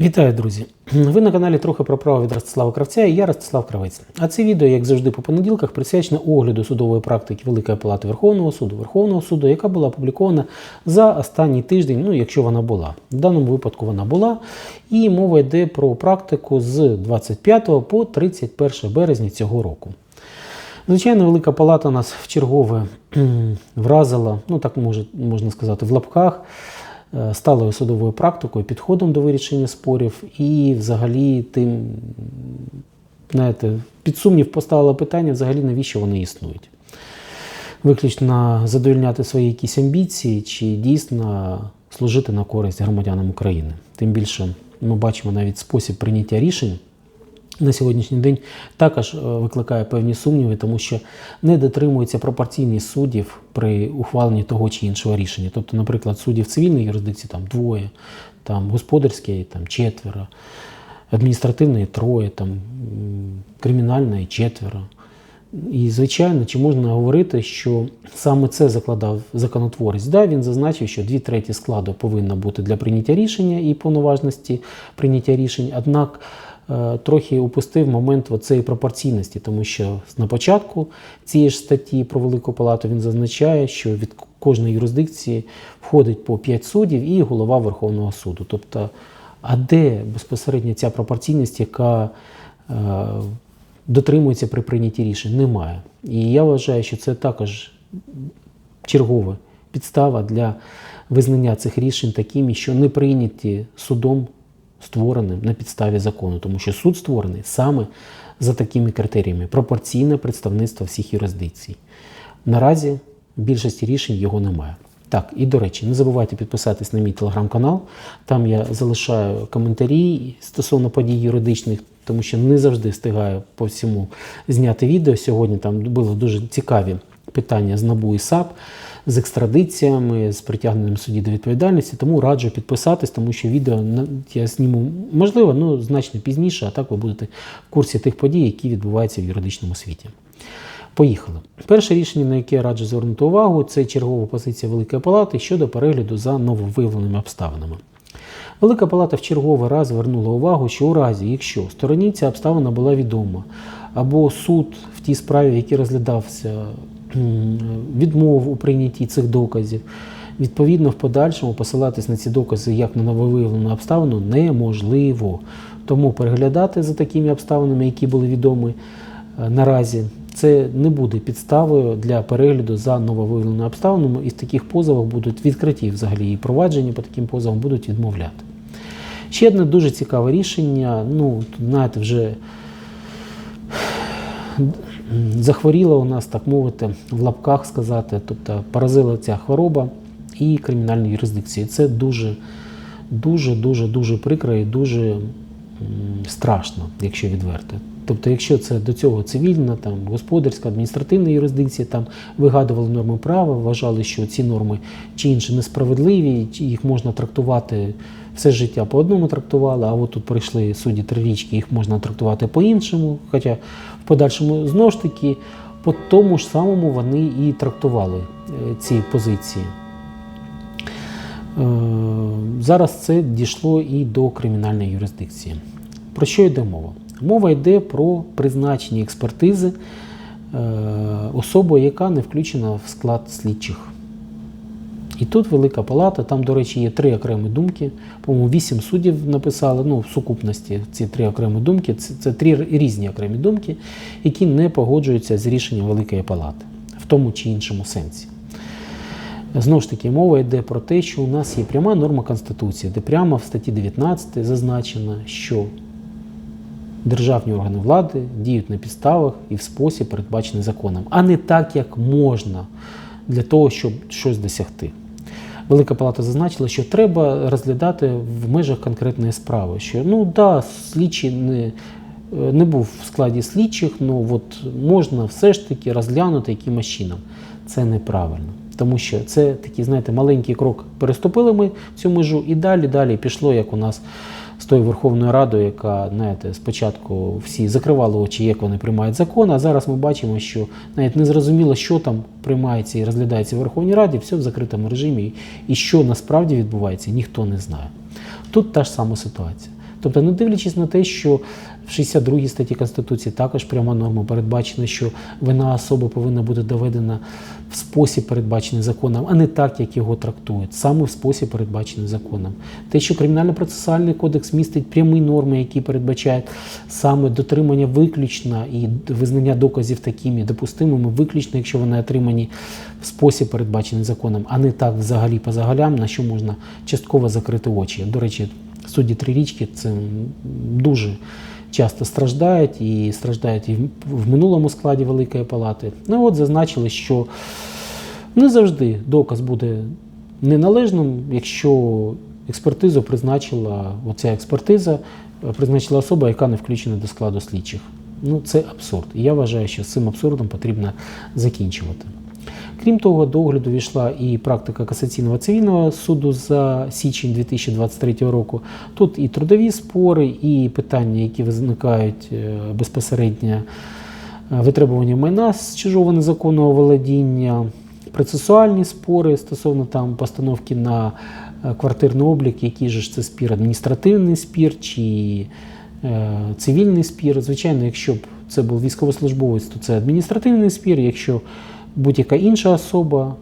Вітаю, друзі! Ви на каналі трохи про право від Ростислава Кравця і я Ростислав Кравець. А це відео, як завжди, по понеділках присвячено огляду судової практики Великої Палати Верховного суду, Верховного суду, яка була опублікована за останній тиждень, ну якщо вона була. В даному випадку вона була. І мова йде про практику з 25 по 31 березня цього року. Звичайно, Велика Палата нас в чергове вразила, ну так може, можна сказати, в лапках сталою судовою практикою, підходом до вирішення спорів і взагалі тим, знаєте, під сумнів поставило питання, взагалі навіщо вони існують. Виключно задовільняти свої якісь амбіції чи дійсно служити на користь громадянам України. Тим більше ми бачимо навіть спосіб прийняття рішень на сьогоднішній день також е, викликає певні сумніви, тому що не дотримується пропорційність суддів при ухваленні того чи іншого рішення. Тобто, наприклад, суддів цивільної юрисдикції там двоє, там господарської там четверо, адміністративної троє, там кримінальної четверо. І, звичайно, чи можна говорити, що саме це закладав законотворець? Да, він зазначив, що дві треті складу повинно бути для прийняття рішення і повноважності прийняття рішень. Однак трохи упустив момент цієї пропорційності, тому що на початку цієї ж статті про Велику Палату він зазначає, що від кожної юрисдикції входить по 5 суддів і голова Верховного суду. Тобто, а де безпосередньо ця пропорційність, яка е, дотримується при прийнятті рішень, немає. І я вважаю, що це також чергова підстава для визнання цих рішень такими, що не прийняті судом створеним на підставі закону, тому що суд створений саме за такими критеріями пропорційне представництво всіх юрисдикцій. Наразі в більшості рішень його немає. Так, і до речі, не забувайте підписатись на мій телеграм-канал. Там я залишаю коментарі стосовно подій юридичних, тому що не завжди встигаю по всьому зняти відео. Сьогодні там були дуже цікаві питання з НАБУ і САП, з екстрадиціями, з притягненням судді до відповідальності. Тому раджу підписатись, тому що відео я зніму можливо, ну значно пізніше, а так ви будете в курсі тих подій, які відбуваються в юридичному світі. Поїхали. Перше рішення, на яке я раджу звернути увагу, це чергова позиція Великої Палати щодо перегляду за нововиявленими обставинами. Велика Палата в черговий раз звернула увагу, що у разі, якщо стороні ця обставина була відома, або суд в тій справі, в якій розглядався, відмов у прийнятті цих доказів, відповідно в подальшому посилатись на ці докази як на нововиявлену обставину неможливо. Тому переглядати за такими обставинами, які були відомі е, наразі, це не буде підставою для перегляду за нововиявленими обставинами, і в таких позовах будуть відкриті взагалі і провадження по таким позовам будуть відмовляти. Ще одне дуже цікаве рішення. Ну, знаєте, вже захворіла у нас, так мовити, в лапках сказати, тобто поразила ця хвороба і кримінальні юрисдикції. Це дуже, дуже, дуже, дуже прикро і дуже страшно, якщо відверто. Тобто, якщо це до цього цивільна, там господарська, адміністративна юрисдикція, там вигадували норми права, вважали, що ці норми чи інші несправедливі, їх можна трактувати все життя по одному трактували, а от тут прийшли судді трирічки, їх можна трактувати по-іншому. Хоча в подальшому знову ж таки по тому ж самому вони і трактували е, ці позиції. Е, Зараз це дійшло і до кримінальної юрисдикції. Про що йде мова? Мова йде про призначення експертизи е, особою, яка не включена в склад слідчих. І тут Велика Палата, там, до речі, є три окремі думки. По-моєму, вісім суддів написали, ну, в сукупності ці три окремі думки. Це, це три різні окремі думки, які не погоджуються з рішенням Великої Палати в тому чи іншому сенсі. Знову ж таки, мова йде про те, що у нас є пряма норма Конституції, де прямо в статті 19 зазначено, що державні органи влади діють на підставах і в спосіб, передбачений законом, а не так, як можна для того, щоб щось досягти. Велика Палата зазначила, що треба розглядати в межах конкретної справи. Що ну да, слідчий не, не був в складі слідчих, ну от можна все ж таки розглянути якимось чином. Це неправильно. Тому що це такий, знаєте, маленький крок. Переступили ми цю межу і далі, далі пішло, як у нас з тою Верховною Радою, яка, знаєте, спочатку всі закривали очі, як вони приймають закон, а зараз ми бачимо, що навіть не зрозуміло, що там приймається і розглядається в Верховній Раді, все в закритому режимі. І що насправді відбувається, ніхто не знає. Тут та ж сама ситуація. Тобто, не дивлячись на те, що в 62 статті Конституції також пряма норма передбачена, що вина особи повинна бути доведена в спосіб, передбачений законом, а не так, як його трактують, саме в спосіб, передбачений законом. Те, що кримінально-процесуальний кодекс містить прямі норми, які передбачають саме дотримання виключно і визнання доказів такими допустимими, виключно, якщо вони отримані в спосіб, передбачений законом, а не так взагалі по загалям, на що можна частково закрити очі. До речі, судді трирічки це дуже часто страждають і страждають і в- в минулому складі Великої Палати. Ну от зазначили, що не завжди доказ буде неналежним, якщо експертизу призначила оця експертиза, е, призначила особа, яка не включена до складу слідчих. Ну це абсурд. І я вважаю, що з цим абсурдом потрібно закінчувати. Крім того, до огляду війшла і практика касаційного цивільного суду за січень 2023 року. Тут і трудові спори, і питання, які виникають е, безпосередньо е, витребування майна з чужого незаконного володіння, процесуальні спори стосовно там постановки на е, квартирний облік, який же ж це спір, адміністративний спір чи цивільний спір. Звичайно, якщо б це був військовослужбовець, то це адміністративний спір. Якщо будь-яка інша особа,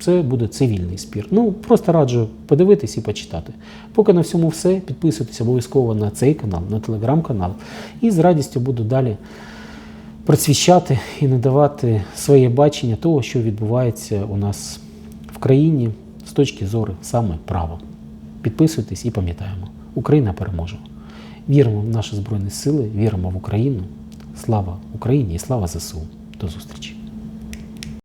це буде цивільний спір. Ну, просто раджу подивитись і почитати. Поки на всьому все. Підписуйтесь обов'язково на цей канал, на телеграм-канал. І з радістю буду далі просвіщати і надавати своє бачення того, що відбувається у нас в країні з точки зору саме права. Підписуйтесь і пам'ятаємо, Україна переможе. Віримо в наші Збройні Сили, віримо в Україну. Слава Україні і слава ЗСУ. До зустрічі!